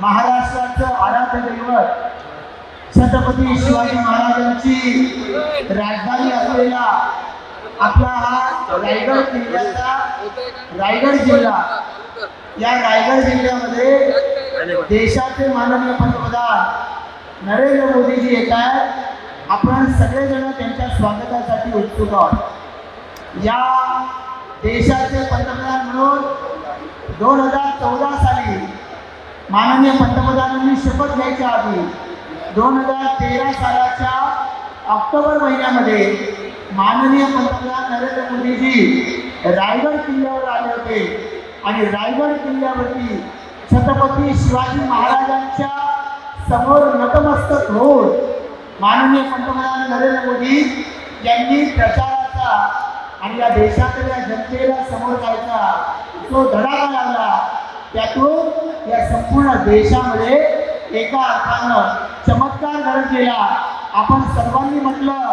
महाराष्ट्राचं आराध्य दैवत छत्रपती शिवाजी महाराजांची राजधानी असलेला आपला हा रायगड किल्ल्याचा रायगड जिल्हा. या रायगड जिल्ह्यामध्ये देशाचे माननीय पंतप्रधान नरेंद्र मोदीजी येत आहेत. आपण सगळेजण त्यांच्या स्वागतासाठी उत्सुक आहोत. या देशाचे पंतप्रधान म्हणून दोन हजार चौदा साली माननीय पंतप्रधानांनी शपथ घ्यायच्या आधी दोन हजार तेरा सालाच्या ऑक्टोबर महिन्यामध्ये माननीय पंतप्रधान नरेंद्र मोदीजी रायगड किल्ल्यावर आले होते. आणि रायगड किल्ल्यावरती छत्रपती शिवाजी महाराजांच्या समोर नतमस्तक होऊन माननीय पंतप्रधान नरेंद्र मोदी यांनी प्रचाराचा आणि या देशातल्या जनतेला समोर जायचा जो धडाका लागला त्यातून या संपूर्ण देशामध्ये एका अर्थानं चमत्कार घडत गेला. आपण सर्वांनी म्हटलं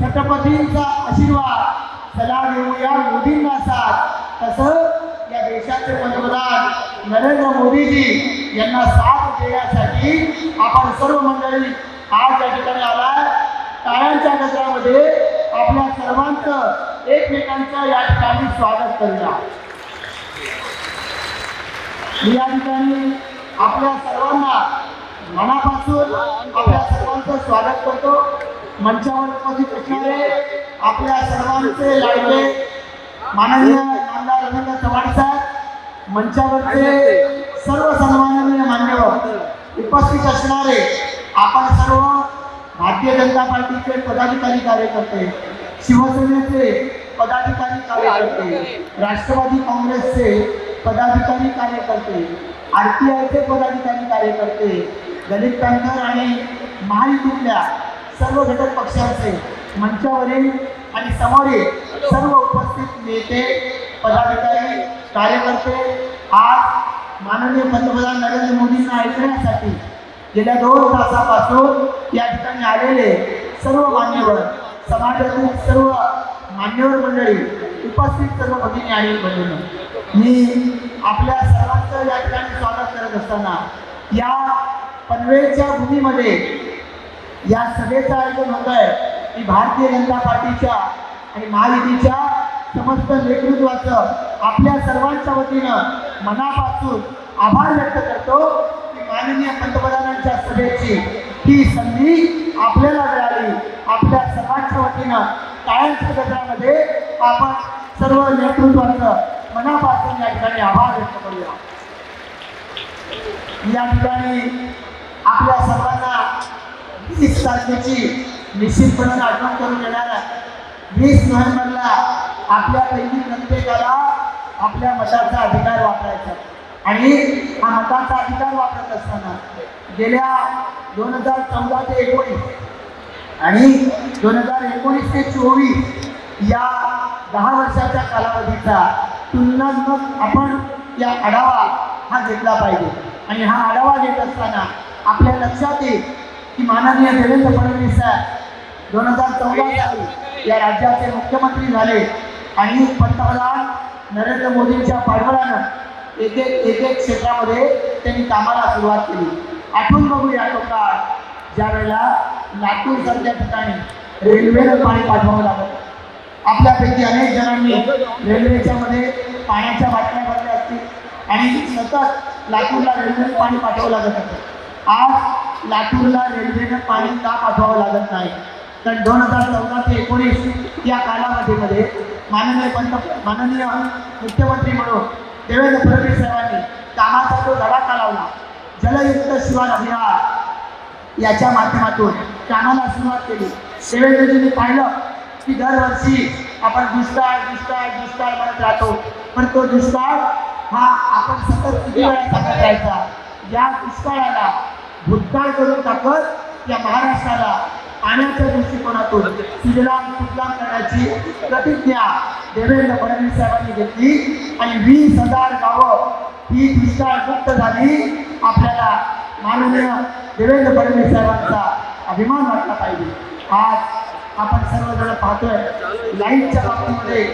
छत्रपतींचा आशीर्वाद सला घेऊया मोदींना साथ. तसं या देशाचे पंतप्रधान नरेंद्र मोदीजी यांना साथ देण्यासाठी आपण सर्व मंडळी आज या ठिकाणी आलाय. टाळ्यांच्या गजरामध्ये आपल्या सर्वांचं एकमेकांचं या ठिकाणी स्वागत करूया. मी या ठिकाणी आपल्या सर्वांना मनापासून आपल्या सर्वांचं स्वागत करतो. मंचावर उपस्थित असणारे आपल्या सर्वांचे लाडके माननीय आमदार रवींद्र चव्हाण साहेब मंचावरचे सर्व सन्माननीय मान्यवर उपस्थित असणारे आपण सर्व भारतीय जनता पार्टीचे पदाधिकारी कार्यकर्ते शिवसेनेचे पदाधिकारी कार्यकर्ते राष्ट्रवादी काँग्रेसचे पदाधिकारी कार्यकर्ते आर टी आयचे पदाधिकारी कार्यकर्ते दलित पॅन्थर आणि महायुतीतल्या सर्व घटक पक्षांचे मंचावरील आणि समोरील सर्व उपस्थित नेते पदाधिकारी कार्यकर्ते आज माननीय पंतप्रधान नरेंद्र मोदींना ऐकण्यासाठी गेल्या दोन तासापासून या ठिकाणी आलेले सर्व मान्यवर समाजातील सर्व मान्यवर मंडळी उपस्थित सर्व भगिनी आणि बंधूंनो. मी आपल्या सर्वांचं या ठिकाणी स्वागत करत असताना या पनवेलच्या भूमीमध्ये या सभेचं आयोजन होत आहे. की भारतीय जनता पार्टीच्या आणि महायुतीच्या समस्त नेतृत्वाचं आपल्या सर्वांच्या वतीनं मनापासून आभार व्यक्त करतो. की माननीय पंतप्रधानांच्या सभेची ही संधी आपल्याला मिळाली. आपल्या सर्वांच्या वतीनं टाळ्यांच्या गजरामध्ये आपण सर्व नेतृत्वाचं मनापासून या ठिकाणी आभार व्यक्त करूया. या ठिकाणी आपल्या सर्वांना वीस तारखेची निश्चितपणे आठवण करून येणार आहे. वीस नोव्हेंबरला आपल्यापैकी प्रत्येकाला आपल्या मताचा अधिकार वापरायचा आणि हा मताचा अधिकार वापरत असताना गेल्या दोन हजार चौदा ते एकोणीस आणि दोन हजार एकोणीस ते चोवीस या दहा वर्षाच्या कालावधीचा तुलनात्मक आपण या आढावा हा घेतला पाहिजे. आणि हा आढावा घेत असताना आपल्या लक्षात येईल की माननीय देवेंद्र फडणवीस साहेब दोन हजार चौदा साली या राज्याचे मुख्यमंत्री झाले. आणि पंतप्रधान नरेंद्र मोदींच्या पाठबळानं एक एक एक एक क्षेत्रामध्ये त्यांनी कामाला सुरुवात केली. आठवून बघूया तो काळ. ज्या वेळेला लातूर सारख्या ठिकाणी रेल्वेनं पाणी पाठवावं लागत आपल्यापैकी अनेक जणांनी रेल्वेच्या मध्ये पाण्याच्या बाटल्या भरल्या असतील. आणि सतत लातूरला रेल्वेने पाणी पाठवावं लागत होतं. आज लातूरला रेल्वेनं पाणी का पाठवावं लागत नाही? तर दोन हजार चौदा ते एकोणीस या कालावधीमध्ये माननीय पंत माननीय मुख्यमंत्री म्हणून देवेंद्र फडणवीस साहेबांनी कामाचा जो धडाका लावला. जलयुक्त शिवार अभियान याच्या माध्यमातून कामाला सुरुवात केली. देवेंद्रजींनी पाहिलं की दरवर्षी आपण दुष्काळ दुष्काळ दुष्काळ म्हणत राहतो। पण तो दुष्काळ हा आपण सतत किती वेळा सांगत राहायचा? या दुष्काळाला भूतकाळ करून टाकत या महाराष्ट्राला पाण्याच्या दृष्टिकोनातून सुजलाम सुजलाम करण्याची प्रतिज्ञा देवेंद्र फडणवीस साहेबांनी घेतली. आणि वीस हजार गावं ही दुष्काळ मुक्त झाली. आपल्याला माननीय देवेंद्र फडणवीस साहेबांचा अभिमान वाटला पाहिजे. आज आपण सर्वजण पाहतोय लाईटच्या बाबतीमध्ये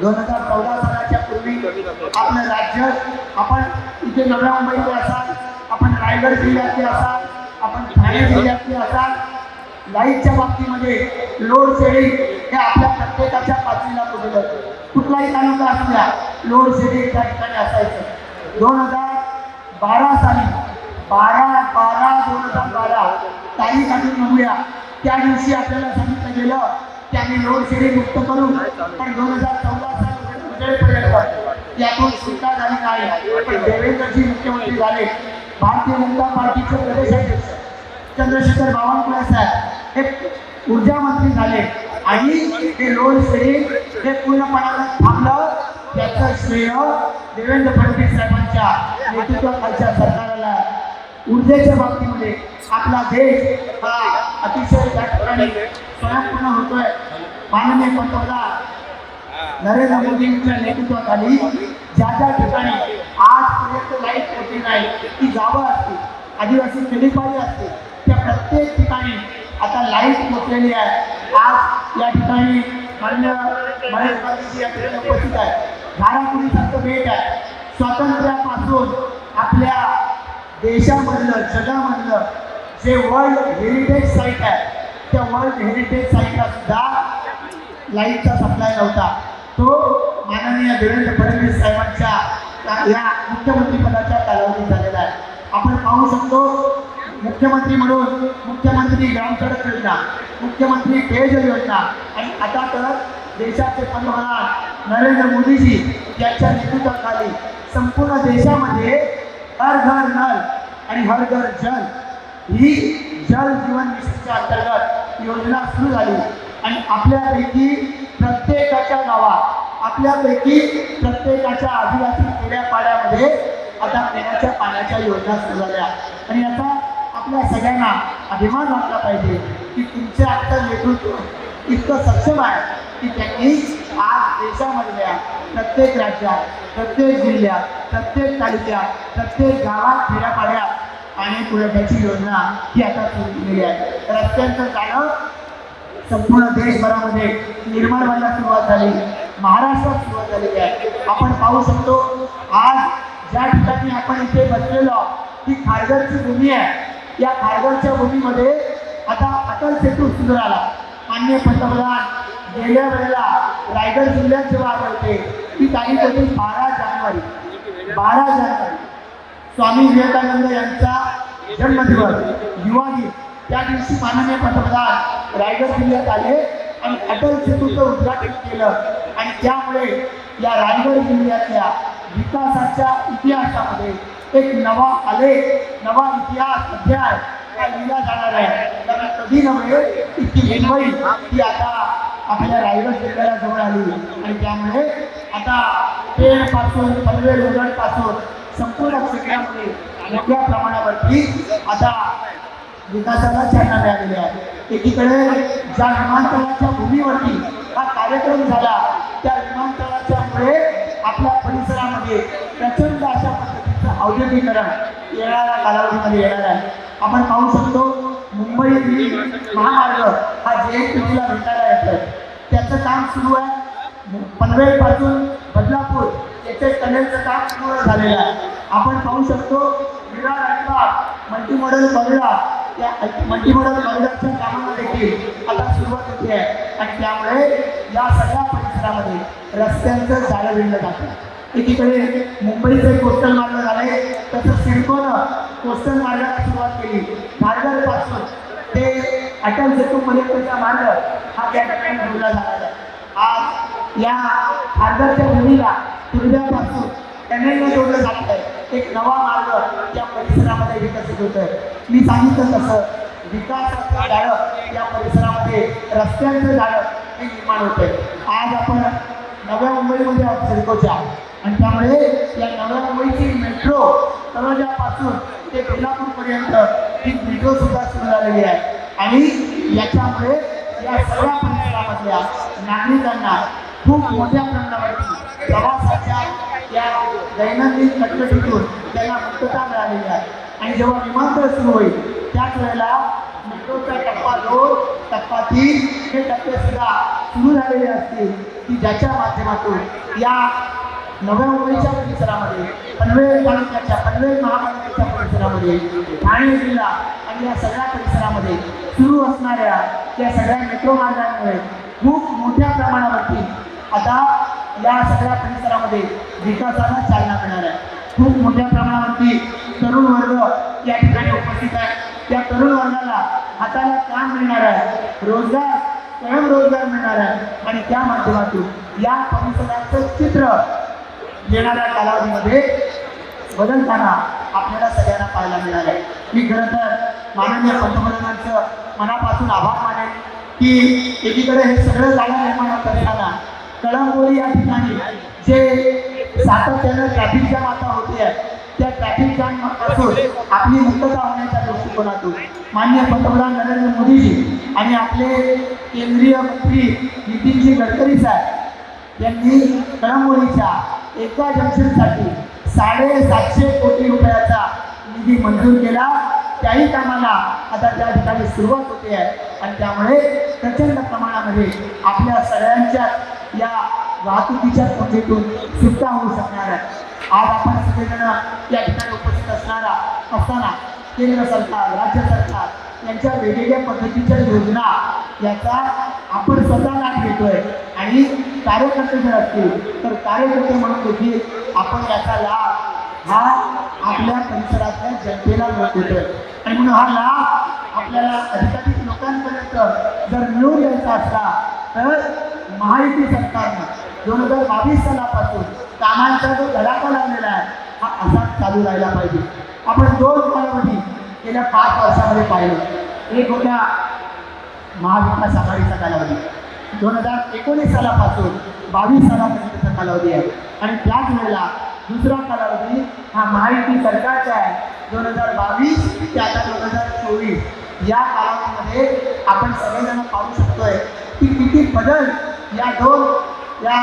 दोन हजार चौदा सालाच्या पूर्वी आपलं राज्य आपण इथे नव्या मुंबईतले असाल आपण रायगड जिल्ह्यातले असाल आपण ठाणे जिल्ह्यातले असाल लाईटच्या बाबतीमध्ये लोड शेडिंग हे आपल्या प्रत्येकाच्या पातळीला पोहोचलं कुठलाही तालुका असू द्या लोड शेडिंग त्या ठिकाणी असायचं. दोन हजार बारा साली बारा बारा दोन हजार बारा तारीख आम्ही म्हणूया त्या दिवशी आपल्याला सांगितलं गेलं की आम्ही लोड शेडिंग मुक्त करू पण दोन हजार चौदा साल उजेडपर्यंत यातून सुटका झाली नाही. पण देवेंद्रजी मुख्यमंत्री झाले. भारतीय जनता पार्टीचे प्रदेशाध्यक्ष चंद्रशेखर बावनकुळे साहेब हे ऊर्जा मंत्री झाले. आणि हे लोड शेडिंग हे पूर्णपणानं थांबलं. त्याचं श्रेय देवेंद्र फडणवीस साहेबांच्या नेतृत्वाखालच्या सरकारला. ऊर्जेच्या बाबतीमध्ये आपला देश हा अतिशय त्या ठिकाणी स्वयंपूर्ण होतोय माननीय पंतप्रधान नरेंद्र मोदींच्या नेतृत्वाखाली ज्या ज्या ठिकाणी आजपर्यंत लाइट होती नाही ती गावं असतील आदिवासी खेडीपाडी असतील त्या प्रत्येक ठिकाणी आता लाइट पोचलेली आहे. आज या ठिकाणी मान्य महेश गांधीजी या ठिकाणी उपस्थित आहे. धारापुरीसारखं भेट आहे. स्वातंत्र्यापासून आपल्या देशामधलं जगामधलं जे वर्ल्ड हेरिटेज साईट आहे त्या वर्ल्ड हेरिटेज साईटला सुद्धा लाईटचा सप्लाय नव्हता. तो माननीय देवेंद्र फडणवीस साहेबांच्या या- मुख्यमंत्रीपदाच्या कालावधीत झालेला आहे. आपण पाहू शकतो मुख्यमंत्री म्हणून मुख्यमंत्री ग्रामसडक योजना मुख्यमंत्री पेयजल योजना आणि आता तर देशाचे पंतप्रधान नरेंद्र मोदीजी यांच्या नेतृत्वाखाली संपूर्ण देशामध्ये हर घर नल आणि हर घर जल ही जल जीवन मिशनच्या अंतर्गत योजना सुरू झाली. आणि आपल्यापैकी प्रत्येकाच्या गावात आपल्यापैकी प्रत्येकाच्या आदिवासी खेड्यापाड्यामध्ये आता पिण्याच्या पाण्याच्या योजना सुरू झाल्या. आणि आता आपल्या सगळ्यांना अभिमान वाटला पाहिजे की तुमचे आत्ता नेतृत्व इतकं सक्षम आहे की त्यांनी आज देशामधल्या प्रत्येक राज्यात प्रत्येक जिल्ह्यात प्रत्येक तालुक्यात प्रत्येक गावात खेड्यापाड्यात आणि पुरवठ्याची योजना ही आता सुरू केलेली आहे. रस्त्यांचं जाणं संपूर्ण देशभरामध्ये निर्माण व्हायला सुरुवात झाली. महाराष्ट्रात सुरुवात झालेली आहे. आपण पाहू शकतो आज ज्या ठिकाणी आपण इथे बसलेलो आहोत, ही खारघरची भूमी आहे. या खारघरच्या भूमीमध्ये आता अटल सेतू सुरू झाला. मान्य पंतप्रधान गेल्या वेळेला रायगड जिल्ह्यात जेव्हा आढळते ती तारीख होती बारा जानेवारी. बारा जानेवारी. स्वामी विवेकानंद यांचा जन्मदिवस युवा दिन. त्या दिवशी माननीय पंतप्रधान रायगड जिल्ह्यात आले आणि अटल सेतूचं उद्घाटन केलं. आणि त्यामुळे या रायगड जिल्ह्यातल्या विकासाच्या इतिहासामध्ये एक नवा आलेख नवा इतिहास अध्याय हा लिहिला जाणार आहे. कारण कधी नव्हे इतकी मुंबई ती आता आपल्या रायगड जिल्ह्याला जवळ आली. आणि त्यामुळे आता पेणपासून पनवेल उरण संपूर्ण क्षेत्रामध्ये मोठ्या प्रमाणावरती आता विकासाला चालना मिळालेली आहे. एकीकडे ज्या विमानतळाच्या भूमीवरती हा कार्यक्रम झाला त्या विमानतळाच्यामुळे आपल्या परिसरामध्ये प्रचंड अशा पद्धतीचं औद्योगिकरण येणाऱ्या कालावधीमध्ये येणार आहे. आपण पाहू शकतो मुंबई दिल्ली महामार्ग हा जे एन पी भेटायला येतोय. त्याचं काम सुरू आहे. पनवेलपासून बदलापूर याचे टनेलचं काम पूर्ण झालेलं आहे. आपण पाहू शकतो Virar Alibag multimodal corridor multi multimodal कॉरिडॉरच्या कामांना देखील आता सुरुवात होते आहे. आणि त्यामुळे या सगळ्या परिसरामध्ये रस्त्यांचं जाळं विणलं जातं. एकीकडे मुंबईचे कोस्टल मार्ग झाले तसं सिडकोनं कोस्टल मार्गाला सुरुवात केली. खारघरपासून ते अटल सेतूपर्यंतचा मार्ग हा त्या ठिकाणी जोडला जाणार आहे. आज या खारघरच्या भूमीला तुर्भ्यापासून टनेलनं जोडलं जात आहे एक नवा मार्ग त्या परिसरामध्ये विकसित होत आहे मी सांगितलं तसं विकासाचं जाळं या परिसरामध्ये रस्त्यांचं जाळं हे निर्माण होत आहे आज आपण नव्या मुंबईमध्ये आहोत सिडकोच्या. आणि त्यामुळे या नव्या मुंबईची मेट्रो तळोजापासून ते कोल्हापूरपर्यंत ही मेट्रो सुद्धा सुरू झालेली आहे. आणि याच्यामुळे या सगळ्या परिसरामधल्या नागरिकांना खूप मोठ्या प्रमाणावरती प्रवासाच्या या दैनंदिन कटकटीतून त्यांना मुक्तता मिळालेली आहे. आणि जेव्हा विमानतळ सुरू होईल त्याच वेळेला मेट्रोचा टप्पा दोन टप्पा तीन हे टप्पे सुद्धा सुरू झालेले असतील की ज्याच्या माध्यमातून या नव्या मुंबईच्या परिसरामध्ये पनवेल तालुक्याच्या पनवेल महापालिकेच्या परिसरामध्ये ठाणे जिल्हा आणि या सगळ्या परिसरामध्ये सुरू असणाऱ्या या सगळ्या मेट्रो मार्गांमुळे खूप मोठ्या प्रमाणावरती आता या सगळ्या परिसरामध्ये विकासाला चालना मिळणार आहे. खूप मोठ्या प्रमाणावरती तरुण वर्ग या ठिकाणी उपस्थित आहे. त्या तरुण वर्गाला हाताला काम मिळणार आहे. रोजगार स्वयंरोजगार मिळणार आहे. आणि त्या माध्यमातून या परिसराचं चित्र येणाऱ्या कालावधीमध्ये बदलताना आपल्याला सगळ्यांना पाहायला मिळणार आहे. मी खरं तर माननीय पंतप्रधानांचं मनापासून आभार मानेन की एकीकडे हे सगळं जागा निर्माण होत असताना कळंबोली या ठिकाणी जे सातत्यानं ट्रॅफिक जाम आता होते आहे त्या ट्रॅफिक जाम असून आपली मुक्तता होण्याच्या दृष्टिकोनातून मान्य पंतप्रधान नरेंद्र मोदीजी आणि आपले केंद्रीय मंत्री नितीनजी गडकरी साहेब यांनी कळंबोलीच्या एका जंक्शनसाठी साडेसातशे कोटी रुपयाचा निधी मंजूर केला. त्याही कामाला आता त्या ठिकाणी सुरुवात होते आहे. आणि त्यामुळे प्रचंड प्रमाणामध्ये आपल्या सगळ्यांच्या या वाहतुकीच्या कोंडीतून सुटका होऊ शकणार आहे. आज आपण सगळेजण या ठिकाणी उपस्थित असणारा असताना केंद्र सरकार राज्य सरकार यांच्या वेगवेगळ्या पद्धतीच्या योजना याचा आपण स्वतः लाभ घेतोय आणि कार्यकर्ते जर असतील तर कार्यकर्ते म्हणून देखील आपण याचा लाभ हा आपल्या परिसरातल्या जनतेला मिळत आणि म्हणून हा लाभ आपल्याला अधिकाधिक लोकांपर्यंत जर मिळून द्यायचा असला तर महायुती सरकारनं दोन हजार बावीस सालापासून कामांचा जो धडाका लागलेला आहे हा असाच चालू राहिला पाहिजे. आपण दोन कालावधी गेल्या पाच वर्षामध्ये पाहिलं. एक होत्या महाविकास आघाडीचा कालावधी. दोन हजार एकोणीस सालापासून बावीस सालापर्यंतचा कालावधी आहे. आणि त्याच वेळेला दुसरा कालावधी हा महायुती सरकारचा आहे. दोन हजार बावीस ते आता दोन हजार चोवीस. या कालावधीमध्ये आपण सगळेजण पाहू शकतोय की किती बदल या दोन या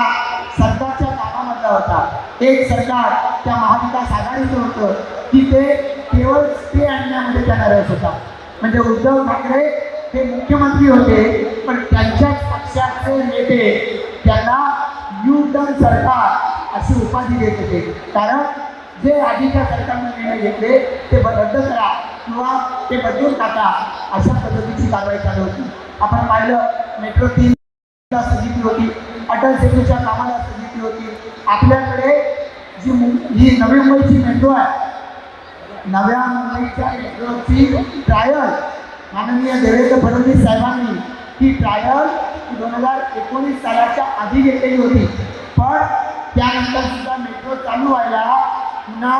सरकारच्या कामामधला होता. एक सरकार त्या महाविकास आघाडीचं होतं. की ते केवळ स्टे आणण्यामध्ये त्यांना रस होता. म्हणजे उद्धव ठाकरे हे मुख्यमंत्री होते पण त्यांच्याच पक्षाचे नेते त्यांना यू टर्न सरकार अशी उपाधी देत होते. कारण जे आधीच्या सरकारनं निर्णय घेतले ते ब- रद्द करा किंवा ते बदलून टाका अशा पद्धतीची कारवाई चालू होती. आपण पाहिलं मेट्रो तीन ला स्थगिती होती अटल सेतूच्या कामाला स्थगिती होती. आपल्याकडे जी ही नवी मुंबईची मेट्रो आहे नव्या मुंबईच्या मेट्रोची ट्रायल माननीय देवेंद्र फडणवीस साहेबांनी ही ट्रायल दोन हजार एकोणीस सालाच्या आधी घेतलेली होती. पण त्यानंतर सुद्धा मेट्रो चालू व्हायला पुन्हा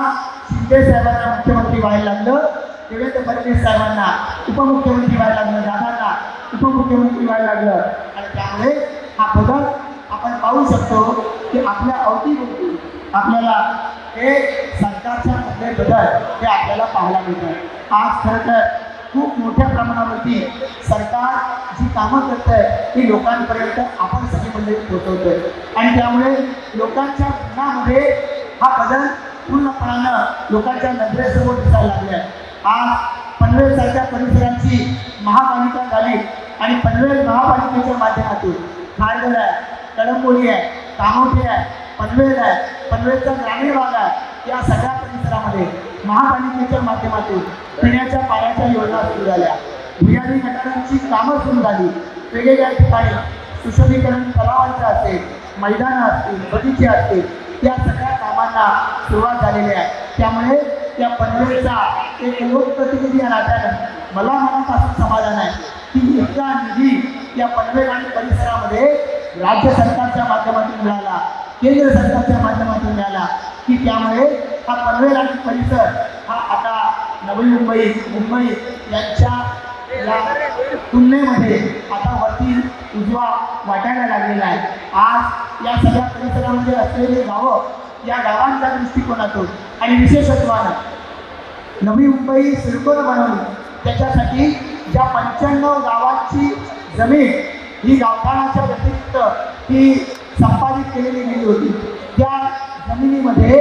शिंदे साहेबांना मुख्यमंत्री व्हायला लागलं. देवेंद्र फडणवीस साहेबांना उपमुख्यमंत्री व्हायला लागलं. दादांना उपमुख्यमंत्री व्हायला लागलं. आणि त्यामुळे हा बदल आपण पाहू शकतो की आपल्या अवतीभोवती आपल्याला हे सरकारच्या मधले बदल हे आपल्याला पाहायला मिळतात. आज खरं तर खूप मोठ्या प्रमाणावरती सरकार जी कामं करत आहे ती लोकांपर्यंत आपण सगळी मंडळी पोहोचवतोय. आणि त्यामुळे लोकांच्या मनामध्ये हा बदल पूर्णपणानं लोकांच्या नजरेसमोर दिसायला लागले आहे आज पनवेलसारख्या परिसरांची महापालिका झाली आणि पनवेल महापालिकेच्या माध्यमातून खारघर आहे कळंबोली आहे कामोठे आहे पनवेल आहे. पनवेलचा ग्रामीण भाग आहे. या सगळ्या परिसरामध्ये महापालिकेच्या माध्यमातून पिण्याच्या पाण्याच्या योजना सुरू झाल्या. भुयारी गटारांची कामं सुरू झाली. वेगवेगळ्या ठिकाणी सुशोभीकरण तलावांचं असेल मैदानं असतील बगीचे असतील या सगळ्या कामांना सुरुवात झालेली आहे. त्यामुळे त्या पनवेलचा एक लोकप्रतिनिधी या नात्यानं मला मनापासून समाधान आहे की इतका निधी या पनवेल आणि परिसरामध्ये राज्य सरकारच्या माध्यमातून मिळाला केंद्र सरकारच्या माध्यमातून मिळाला. की त्यामुळे हा पनवेल आणि परिसर हा आता नवी मुंबई मुंबई यांच्या या तुलनेमध्ये आता वरती उजवा वाटायला लागलेला आहे. आज या सगळ्या परिसरामध्ये असलेली गावं या गावांच्या दृष्टिकोनातून आणि विशेषत्वानं नवी मुंबई सिडकोन बनवली त्याच्यासाठी ज्या पंच्याण्णव गावांची जमीन ही गावठाणाच्या व्यतिरिक्त ही संपादित केलेली गेली होती त्या जमिनीमध्ये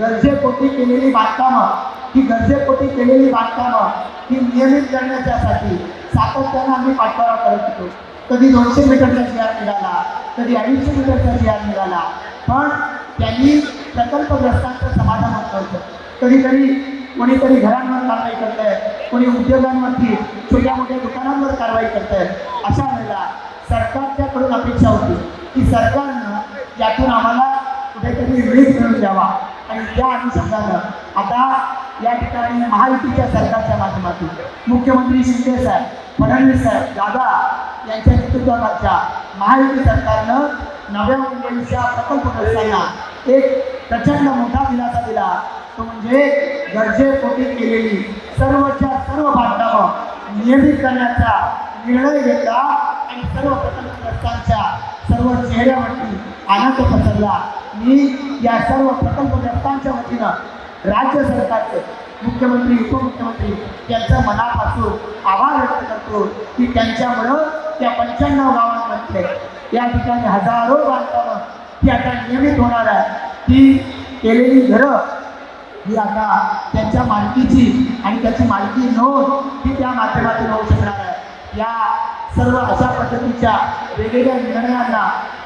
गरजेपोटी केलेली बांधकामं ही गरजेपोटी केलेली बांधकामं ही नियमित करण्याच्यासाठी सातत्यानं आम्ही पाठपुरावा करत होतो. कधी दोनशे मीटरचा शेअर मिळाला निघाला कधी अडीचशे मीटरचा जी मिळाला निघाला पण त्यांनी प्रकल्पग्रस्तांचं समाधान होतं कधीतरी कोणीतरी घरांवर कारवाई करत आहे कोणी उद्योगांवरती छोट्या मोठ्या दुकानांवर कारवाई करत आहे अशा वेळेला सरकारच्याकडून अपेक्षा होती की सरकारनं यातून आम्हाला कुठेतरी वेग मिळून द्यावा. आणि त्या अनुषंगानं आता या ठिकाणी महायुतीच्या सरकारच्या माध्यमातून मुख्यमंत्री शिंदे साहेब फडणवीस साहेब दादा यांच्या नेतृत्वाखालच्या महायुती सरकारनं नव्या मुंबईच्या प्रकल्पग्रस्तांना एक प्रचंड मोठा दिलासा दिला. तो म्हणजे गरजेपोटी केलेली सर्वच्या सर्व बांधकामं नियमित करण्याचा निर्णय घेतला आणि सर्व प्रकल्पग्रस्तांच्या सर्व चेहऱ्यावरती आनंद पसरला. मी या सर्व प्रकल्पग्रस्तांच्या वतीनं राज्य सरकारचं मुख्यमंत्री उपमुख्यमंत्री यांचं मनापासून आभार व्यक्त करतो की त्यांच्यामुळं त्या पंच्याण्णव गावांमध्ये या ठिकाणी हजारो बांधकामं ती आता नियमित होणार आहे. ती केलेली घरं ही आता त्यांच्या मालकीची आणि त्याची मालकी नोंद ही त्या माध्यमातून होऊ शकणार आहे. या सर्व अशा पद्धतीच्या वेगवेगळ्या निर्णयांना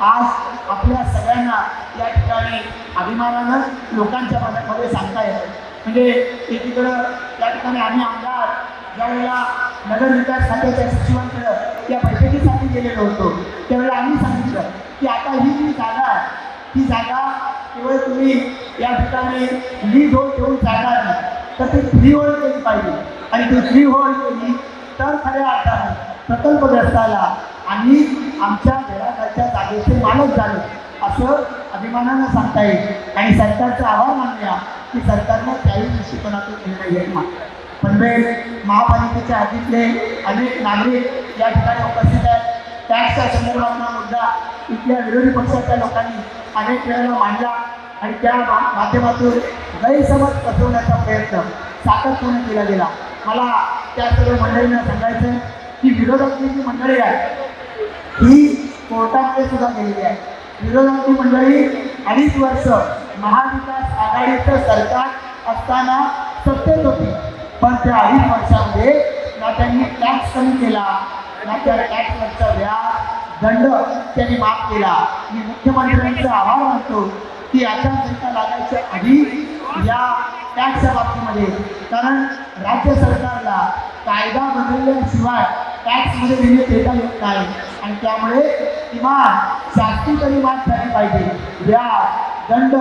आज आपल्या सगळ्यांना या ठिकाणी अभिमानानं लोकांच्या मनामध्ये सांगता येतं. म्हणजे एकीकडं त्या ठिकाणी आम्ही आमदार ज्यावेळेला नगर विकास खात्याच्या सचिवांकडं या बैठकीसाठी गेलेलो होतो त्यावेळेला आम्ही सांगितलं की आता ही जी जागा आहे ती जागा केवळ तुम्ही या ठिकाणी लीड होल ठेवून जाणार नाही तर ती फ्री होल्ड केली पाहिजे. आणि ती फ्री होल्ड केली तर खऱ्या अर्थाने प्रकल्पग्रस्ताला आम्ही आमच्या घराखालच्या जागेचे मालक झालो. असं अभिमानानं सांगता येईल. आणि सरकारचा आभार मानूया की सरकारनं त्याही दृष्टिकोनातून निर्णय घेतला पनवेल महापालिकेच्या हद्दीतले अनेक नागरिक या ठिकाणी उपस्थित आहेत. टॅक्सच्या संदर्भातला मुद्दा इथल्या विरोधी पक्षाच्या लोकांनी अनेक वेळेला मांडला. आणि त्या मा- माध्यमातून गैरसमज पसरवण्याचा प्रयत्न सातत्याने केला गेला. मला त्या सर्व मंडळींना सांगायचं ही की विरोधातली जी मंडळी आहे ही कोर्टामध्ये सुद्धा गेलेली आहे. विरोधातली मंडळी अडीच वर्ष महाविकास आघाडीचं सरकार असताना सत्तेत होती. पण त्या अडीच वर्षामध्ये ना त्यांनी टॅक्स कमी केला. ना त्या टॅक्सवरचा व्याज दंड त्यांनी माफ केला. मी मुख्यमंत्र्यांचा आभार मानतो की आचारसंहिता लागायच्या आधी या टॅक्सच्या बाबतीमध्ये कारण राज्य सरकारला कायदा बदलल्याशिवाय टॅक्समध्ये निर्णय देता येत नाही. आणि त्यामुळे किमान शास्ती तरी माफ झाली पाहिजे. व्याज दंड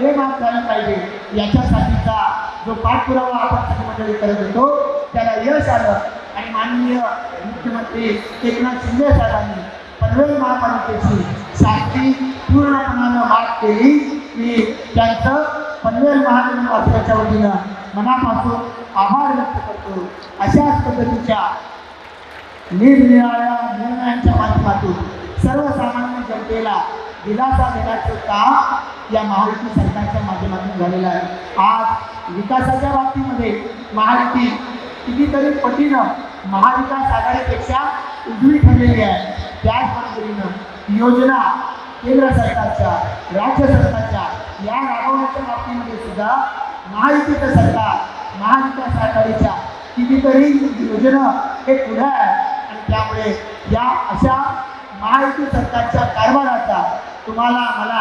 हे माफ झालं पाहिजे. याच्यासाठीचा जो पाठपुरावा आपण सगळी करत होतो त्याला यश आलं. आणि माननीय मुख्यमंत्री एकनाथ शिंदे साहेबांनी पनवेल महापालिकेची शास्ती पूर्णपणानं माफ केली की त्यांचं पनवेल महानगरपालिकेच्या वतीनं मनापासून आभार व्यक्त करतो. अशाच पद्धतीच्या निरनिराळ्या निर्णयांच्या माध्यमातून सर्वसामान्य जनतेला दिलासा देण्याचं काम या महायुती सरकारच्या माध्यमातून झालेलं आहे. आज विकासाच्या बाबतीमध्ये महायुती कितीतरी पटीनं महाविकास आघाडीपेक्षा उजवी ठरलेली आहे. त्याच पद्धतीनं योजना केंद्र सरकारच्या राज्य सरकारच्या या राबवण्याच्या बाबतीमध्ये सुद्धा महायुतीचं सरकार महाविकास आघाडीच्या कितीतरी योजना हे पुढे आहे. आणि त्यामुळे या अशा महायुती सरकारच्या कारभाराचा तुम्हाला मला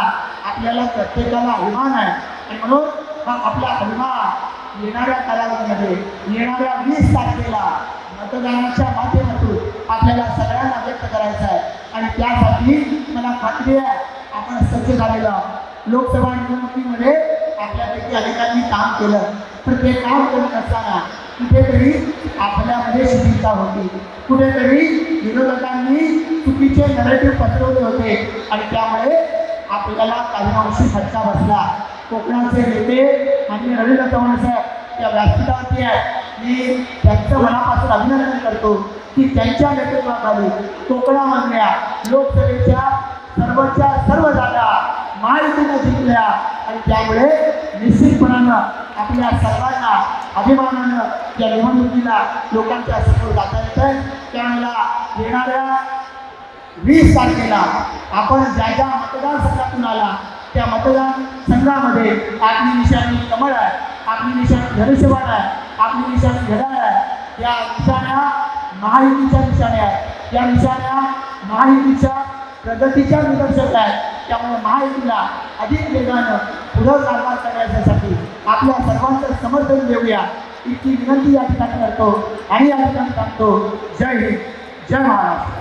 आपल्याला प्रत्येकाला अभिमान आहे. आणि म्हणून हा आपला अभिमान येणाऱ्या कालावधीमध्ये येणाऱ्या वीस तारखेला मतदानाच्या माध्यमातून आपल्याला सगळ्यांना व्यक्त करायचं आहे. आणि त्यासाठी मला खात्री आहे आपण सज्ज झालेलं लोकसभा निवडणुकीमध्ये आपल्यापैकी अनेकांनी काम केलं. पण ते काम करत असताना कुठेतरी आपल्यामध्ये शिथिलता होती. कुठेतरी विरोधकांनी चुकीचे नरेटिव्ह पसरवले होते. आणि त्यामुळे आपल्याला काही अंशी फटका बसला. कोकणाचे नेते आणि रवींद्र चव्हाण साहेब या व्यासपीठावरती आहे. मी त्यांचं मनापासून अभिनंदन करतो की त्यांच्या नेतृत्वाखाली कोकणामधल्या लोकसभेच्या सर्वच्या सर्व जागा महायुतीनं जिंकल्या आणि त्यामुळे निश्चितपणानं आपल्या सर्वांना अभिमानानं या निवडणुकीला लोकांच्या समोर जाता येत आहे त्यावेळेला येणाऱ्या वीस तारखेला आपण ज्या ज्या मतदारसंघातून आला त्या मतदान संघामध्ये आपली निशाणी कमळ आहे आपली निशाणी धनुष्यबाण आहे आपली निशाणी घड्याळ आहे. या निशाण्या महायुतीच्या निशाण्या आहेत. या निशाण्या महायुतीच्या प्रगतीच्या निदर्शक आहेत त्यामुळे महायुतीला अधिक वेगानं पुढं कारभार करण्यासाठी आपल्या सर्वांचं समर्थन देऊया. इतकी विनंती या ठिकाणी करतो आणि या ठिकाणी सांगतो जय हिंद. जय महाराष्ट्र.